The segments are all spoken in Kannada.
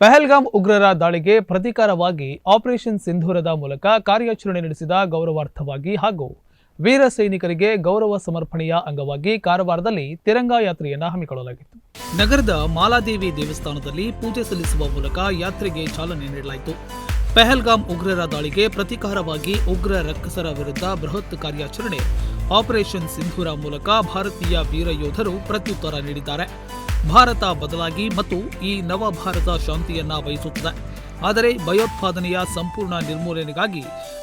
ಪಹಲ್ಗಾಮ್ ಉಗ್ರರ ದಾಳಿಗೆ ಪ್ರತೀಕಾರವಾಗಿ ಆಪರೇಷನ್ ಸಿಂಧೂರದ ಮೂಲಕ ಕಾರ್ಯಾಚರಣೆ ನಡೆಸಿದ ಗೌರವಾರ್ಥವಾಗಿ ಹಾಗೂ ವೀರ ಸೈನಿಕರಿಗೆ ಗೌರವ ಸಮರ್ಪಣೆಯ ಅಂಗವಾಗಿ ಕಾರವಾರದಲ್ಲಿ ತಿರಂಗಾ ಯಾತ್ರೆಯನ್ನು ಹಮ್ಮಿಕೊಳ್ಳಲಾಗಿತ್ತು. ನಗರದ ಮಾಲಾದೇವಿ ದೇವಸ್ಥಾನದಲ್ಲಿ ಪೂಜೆ ಸಲ್ಲಿಸುವ ಮೂಲಕ ಯಾತ್ರೆಗೆ ಚಾಲನೆ ನೀಡಲಾಯಿತು. ಪೆಹಲ್ಗಾಮ್ ಉಗ್ರರ ದಾಳಿಗೆ ಪ್ರತೀಕಾರವಾಗಿ ಉಗ್ರ ರಕ್ಕಸರ ವಿರುದ್ಧ ಬೃಹತ್ ಕಾರ್ಯಾಚರಣೆ ಆಪರೇಷನ್ ಸಿಂಧೂರ ಮೂಲಕ ಭಾರತೀಯ ವೀರ ಯೋಧರು ಪ್ರತ್ಯುತ್ತರ ನೀಡಿದ್ದಾರೆ. ಭಾರತ ಬದಲಾಗಿ ಮತ್ತು ಈ ನವ ಭಾರತ ಶಾಂತಿಯನ್ನ ಬಯಸುತ್ತದೆ. ಆದರೆ ಭಯೋತ್ಪಾದನೆಯ ಸಂಪೂರ್ಣ ನಿರ್ಮೂಲನೆಗಾಗಿ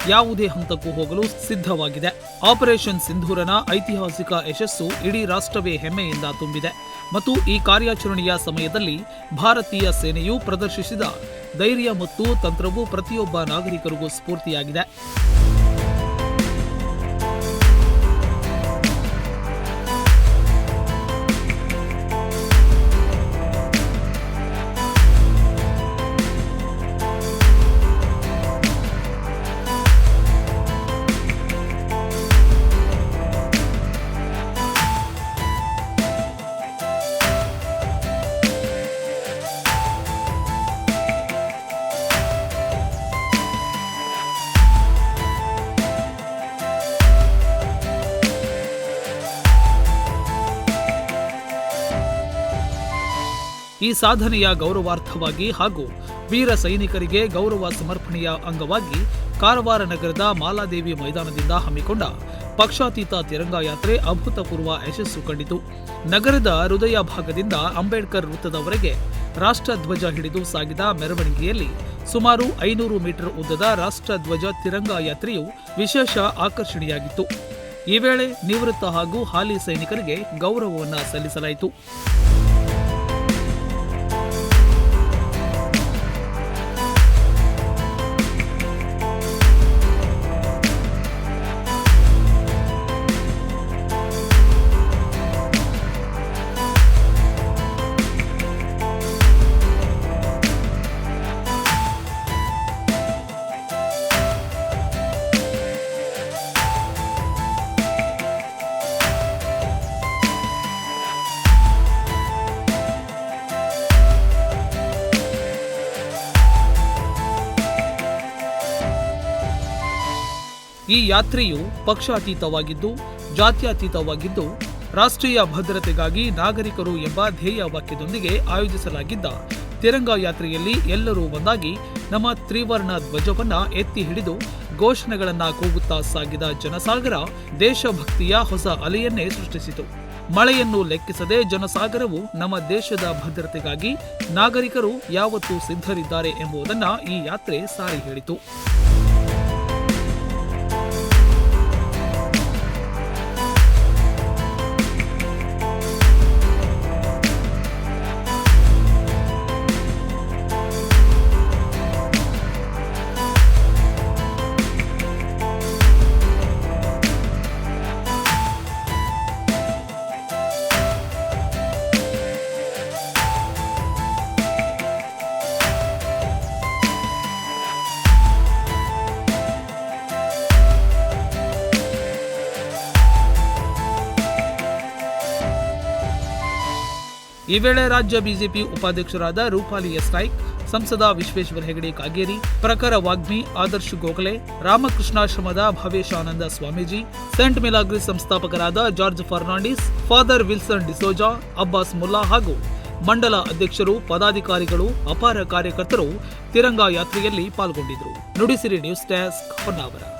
ಯಾವುದೇ ಹಂತಕ್ಕೂ ಹೋಗಲು ಸಿದ್ಧವಾಗಿದೆ. ಆಪರೇಷನ್ ಸಿಂಧೂರನ ಐತಿಹಾಸಿಕ ಯಶಸ್ಸು ಇಡೀ ರಾಷ್ಟ್ರವೇ ಹೆಮ್ಮೆಯಿಂದ ತುಂಬಿದೆ ಮತ್ತು ಈ ಕಾರ್ಯಾಚರಣೆಯ ಸಮಯದಲ್ಲಿ ಭಾರತೀಯ ಸೇನೆಯು ಪ್ರದರ್ಶಿಸಿದ ಧೈರ್ಯ ಮತ್ತು ತಂತ್ರವು ಪ್ರತಿಯೊಬ್ಬ ನಾಗರಿಕರಿಗೂ ಸ್ಫೂರ್ತಿಯಾಗಿದೆ. ಈ ಸಾಧನೆಯ ಗೌರವಾರ್ಥವಾಗಿ ಹಾಗೂ ವೀರ ಸೈನಿಕರಿಗೆ ಗೌರವ ಸಮರ್ಪಣೆಯ ಅಂಗವಾಗಿ ಕಾರವಾರ ನಗರದ ಮಾಲಾದೇವಿ ಮೈದಾನದಿಂದ ಹಮ್ಮಿಕೊಂಡ ಪಕ್ಷಾತೀತ ತಿರಂಗ ಯಾತ್ರೆ ಅಭೂತಪೂರ್ವ ಯಶಸ್ಸು ಕಂಡಿತು. ನಗರದ ಹೃದಯ ಭಾಗದಿಂದ ಅಂಬೇಡ್ಕರ್ ವೃತ್ತದವರೆಗೆ ರಾಷ್ಟ್ರಧ್ವಜ ಹಿಡಿದು ಸಾಗಿದ ಮೆರವಣಿಗೆಯಲ್ಲಿ ಸುಮಾರು ಐನೂರು ಮೀಟರ್ ಉದ್ದದ ರಾಷ್ಟ್ರಧ್ವಜ ತಿರಂಗ ಯಾತ್ರೆಯು ವಿಶೇಷ ಆಕರ್ಷಣೆಯಾಗಿತ್ತು. ಈ ವೇಳೆ ನಿವೃತ್ತ ಹಾಗೂ ಹಾಲಿ ಸೈನಿಕರಿಗೆ ಗೌರವವನ್ನು ಸಲ್ಲಿಸಲಾಯಿತು. ಈ ಯಾತ್ರೆಯು ಪಕ್ಷಾತೀತವಾಗಿದ್ದು, ಜಾತ್ಯತೀತವಾಗಿದ್ದು, ರಾಷ್ಟ್ರೀಯ ಭದ್ರತೆಗಾಗಿ ನಾಗರಿಕರು ಎಂಬ ಧ್ಯೇಯ ವಾಕ್ಯದೊಂದಿಗೆ ಆಯೋಜಿಸಲಾಗಿದ್ದ ತಿರಂಗ ಯಾತ್ರೆಯಲ್ಲಿ ಎಲ್ಲರೂ ಒಂದಾಗಿ ನಮ್ಮ ತ್ರಿವರ್ಣ ಧ್ವಜವನ್ನ ಎತ್ತಿ ಹಿಡಿದು ಘೋಷಣೆಗಳನ್ನ ಕೂಗುತ್ತಾ ಸಾಗಿದ ಜನಸಾಗರ ದೇಶಭಕ್ತಿಯ ಹೊಸ ಅಲೆಯನ್ನೇ ಸೃಷ್ಟಿಸಿತು. ಮಳೆಯನ್ನು ಲೆಕ್ಕಿಸದೆ ಜನಸಾಗರವು ನಮ್ಮ ದೇಶದ ಭದ್ರತೆಗಾಗಿ ನಾಗರಿಕರು ಯಾವತ್ತೂ ಸಿದ್ಧರಿದ್ದಾರೆ ಎಂಬುದನ್ನು ಈ ಯಾತ್ರೆ ಸಾರಿ ಹೇಳಿತು. ಈ ವೇಳೆ ರಾಜ್ಯ ಬಿಜೆಪಿ ಉಪಾಧ್ಯಕ್ಷರಾದ ರೂಪಾಲಿ ಎಸ್ ನಾಯ್ಕ್, ಸಂಸದ ವಿಶ್ವೇಶ್ವರ ಹೆಗಡೆ ಕಾಗೇರಿ, ಪ್ರಖರ ವಾಗ್ಮಿ ಆದರ್ಶ್ ಗೋಖಲೆ ರಾಮಕೃಷ್ಣಾಶ್ರಮದ ಭವೇಶಾನಂದ ಸ್ವಾಮೀಜಿ, ಸೆಂಟ್ ಮಿಲಾಗ್ರಿ ಸಂಸ್ಥಾಪಕರಾದ George Fernandes, father Wilson D'Souza, Abbas Mulla ಹಾಗೂ ಮಂಡಲ ಅಧ್ಯಕ್ಷರು, ಪದಾಧಿಕಾರಿಗಳು, ಅಪಾರ ಕಾರ್ಯಕರ್ತರು ತಿರಂಗಾ ಯಾತ್ರೆಯಲ್ಲಿ ಪಾಲ್ಗೊಂಡಿದ್ದರು. Nudisiri news desk Honnavar.